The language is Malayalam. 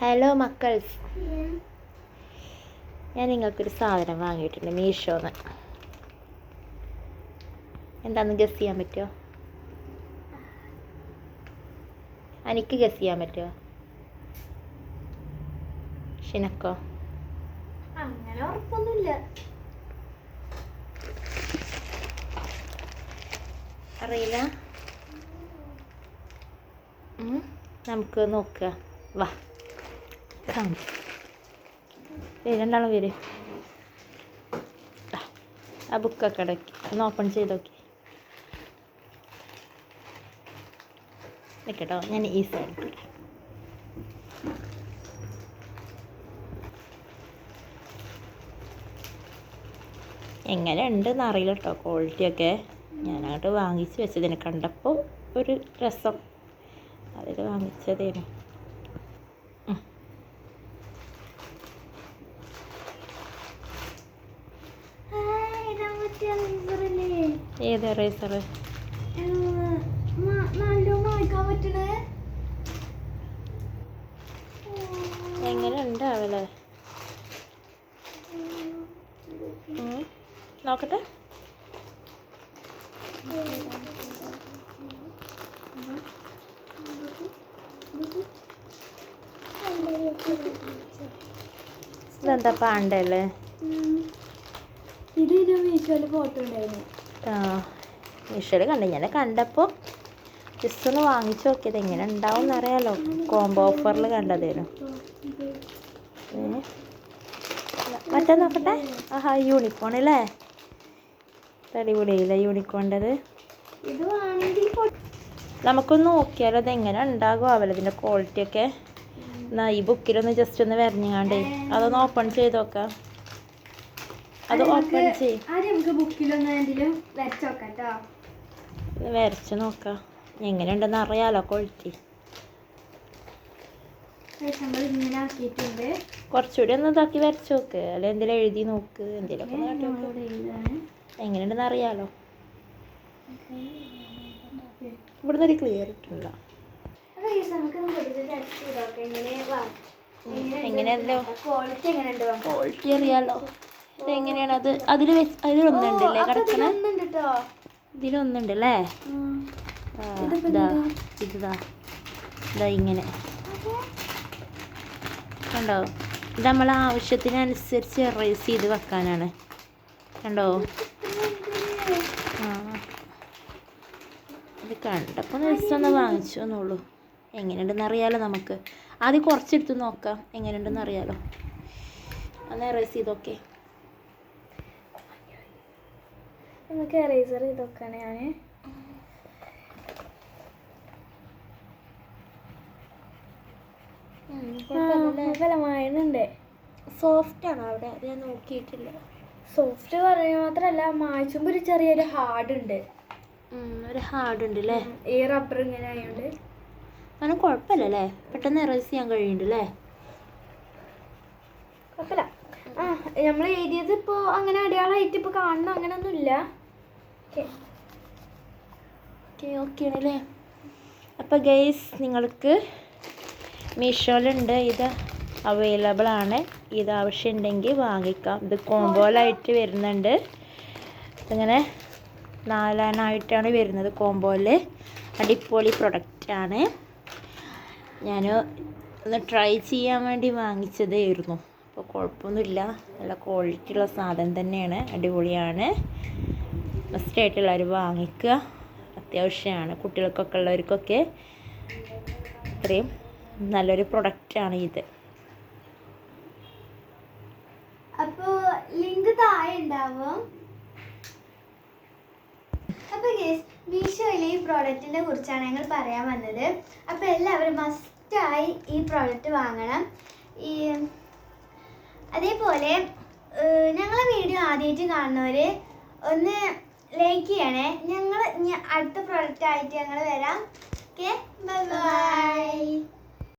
ഹലോ മക്കൾസ്. ഞാൻ നിങ്ങൾക്കൊരു സാധനം വാങ്ങിയിട്ടുണ്ട് മീഷോന്ന്. എന്താന്ന് ഗസ് ചെയ്യാൻ പറ്റുമോ എനിക്ക് ഗസ് ചെയ്യാൻ പറ്റുമോ ഷിനക്കോ? അങ്ങനെ ഉറപ്പൊന്നുമില്ല. അറിയില്ല. നമുക്ക് നോക്കുക വാ. കാണും രണ്ടാളും വരും. ആ ബുക്കൊക്കെ ഇടയ്ക്ക് ഒന്ന് ഓപ്പൺ ചെയ്ത് നോക്കി. നിൽക്കട്ടോ ഞാൻ ഈ സൈഡ് എങ്ങനെ ഉണ്ടെന്ന് അറിയില്ല കേട്ടോ ക്വാളിറ്റിയൊക്കെ ഞാനങ്ങോട്ട് വാങ്ങിച്ച് വെച്ചതിന്. കണ്ടപ്പോൾ ഒരു രസം. അതിൽ വാങ്ങിച്ചതേനു. ഏത് റേസർ എങ്ങനെ. നോക്കട്ടെ ഇതെന്താ പാണ്ടല്ലേ ഞാൻ മീഷോയിൽ ഫോട്ടോ ഉണ്ടായിരുന്നു. ആ കണ്ടു. ഞാൻ കണ്ടപ്പോൾ ജസ്റ്റ് ഒന്ന് വാങ്ങിച്ചു നോക്കിയത്. എങ്ങനെ ഉണ്ടാവും എന്നറിയാലോ കോംബോ ഓഫറിൽ കണ്ടതേനു. മറ്റേ നോക്കട്ടെ. ആഹാ യൂണിക്കോൺ അല്ലേ അടിപൊളിയില്ല യൂണിക്കോണ്ടത് നമുക്കൊന്ന് നോക്കിയാലോ അത് എങ്ങനെ ഉണ്ടാകും. അവല ഇതിന്റെ ക്വാളിറ്റി ഒക്കെ എന്നാ ഈ ബുക്കിലൊന്ന് ജസ്റ്റ് ഒന്ന് വരഞ്ഞാണ്ടേ അതൊന്ന് ഓപ്പൺ ചെയ്ത് നോക്കാം. അത് ഓപ്പൺ ചെയ്യും. ആദ്യം നമുക്ക് ബുക്കിലൊന്നും എന്തെങ്കിലും വരച്ച് നോക്കാം കേട്ടോ വരച്ച് നോക്കാം. എങ്ങനെയുണ്ടെന്ന് അറിയാലോ ആക്കിയിട്ടുണ്ട്. കുറച്ചുകൂടി ഒന്ന് ഇതാക്കി വരച്ച് നോക്ക്. അല്ല എന്തെങ്കിലും എഴുതി നോക്ക്. എന്തെങ്കിലും എങ്ങനെയുണ്ടെന്ന് അറിയാലോ. ഇവിടുന്ന് ഒരു ക്ലിയർ ഇട്ടുണ്ടോ എങ്ങനെയല്ലോ? ക്വാളിറ്റി അറിയാലോ. എങ്ങനെയാണ്? അത് അതിൽ അതിലൊന്നുണ്ടല്ലേ കിടക്കണ? ഇതിലൊന്നുണ്ട് അല്ലേ ഇതാ. ഇതാ. ഇതാ ഇങ്ങനെ. കണ്ടോ? ഇത് നമ്മൾ ആവശ്യത്തിനനുസരിച്ച് എറേസ് ചെയ്ത് വെക്കാനാണ്. കണ്ടോ? ആ. ഇത് കണ്ടപ്പോൾ ഒന്ന് വാങ്ങിച്ചു എന്നുള്ളൂ എങ്ങനെയുണ്ടെന്ന് അറിയാലോ നമുക്ക്. ആദ്യം കുറച്ചെടുത്ത് നോക്കാം. എങ്ങനെയുണ്ടെന്ന് അറിയാലോ. ഒന്ന് എറേസ് ചെയ്തൊക്കെ നമുക്ക് എറേസർ ചെയ്ത് നോക്കാണ് ഞാൻ ഫലമായുണ്ട് സോഫ്റ്റ് ആണോ അവിടെ? ഞാൻ നോക്കിയിട്ടില്ല. സോഫ്റ്റ് പറയുക മാത്രല്ല മായ്ച്ചുമ്പോൾ ഒരു ചെറിയൊരു ഹാർഡ് ഉണ്ട്. ഒരു ഹാർഡ് ഉണ്ട് അല്ലേ ഈ റബ്ബർ ഇങ്ങനെ ആയതുകൊണ്ട് അങ്ങനെ കുഴപ്പമില്ലല്ലേ പെട്ടെന്ന് എറേസ് ചെയ്യാൻ കഴിയുന്നുണ്ട് അല്ലേ കുഴപ്പമില്ല. ആ നമ്മൾ എഴുതിയത് ഇപ്പോൾ അങ്ങനെ അടയാളമായിട്ട് ഇപ്പോൾ കാണണം അങ്ങനെയൊന്നുമില്ല ഓക്കെ. ഓക്കെ ആണല്ലേ അപ്പോൾ ഗൈസ് നിങ്ങൾക്ക് മീഷോയിലുണ്ട്. ഇത് അവൈലബിൾ ആണ്. ഇത് ആവശ്യമുണ്ടെങ്കിൽ വാങ്ങിക്കാം. ഇത് കോംബോയിലായിട്ട് വരുന്നുണ്ട്. ഇങ്ങനെ നാലാനായിട്ടാണ് വരുന്നത് കോംബോയിൽ അടിപൊളി പ്രൊഡക്റ്റാണ് ഞാൻ ഒന്ന് ട്രൈ ചെയ്യാൻ വേണ്ടി വാങ്ങിച്ചതായിരുന്നു. അപ്പോൾ കുഴപ്പമൊന്നുമില്ല. നല്ല ക്വാളിറ്റി ഉള്ള സാധനം തന്നെയാണ്. അടിപൊളിയാണ്. മസ്റ്റായിട്ട് എല്ലാവരും വാങ്ങിക്കുക. അത്യാവശ്യമാണ് കുട്ടികൾക്കൊക്കെ ഉള്ളവർക്കൊക്കെ. ഇത്രയും നല്ലൊരു പ്രൊഡക്റ്റാണ് ഇത്. അപ്പോൾ ലിങ്ക് താഴെ ഉണ്ടാവും. അപ്പോൾ ഗേസ് മീഷോയിലെ ഈ പ്രോഡക്റ്റിനെ കുറിച്ചാണ് ഞങ്ങൾ പറയാൻ വന്നത്. അപ്പോൾ എല്ലാവരും മസ്റ്റായി ഈ പ്രോഡക്റ്റ് വാങ്ങണം. ഈ അതേപോലെ ഞങ്ങളെ വീഡിയോ ആദ്യമായിട്ട് കാണുന്നവർ ഒന്ന് ലൈക്ക് ചെയ്യണേ. ഞങ്ങൾ അടുത്ത പ്രോഡക്റ്റ് ആയിട്ട് ഞങ്ങൾ വരാം. Okay bye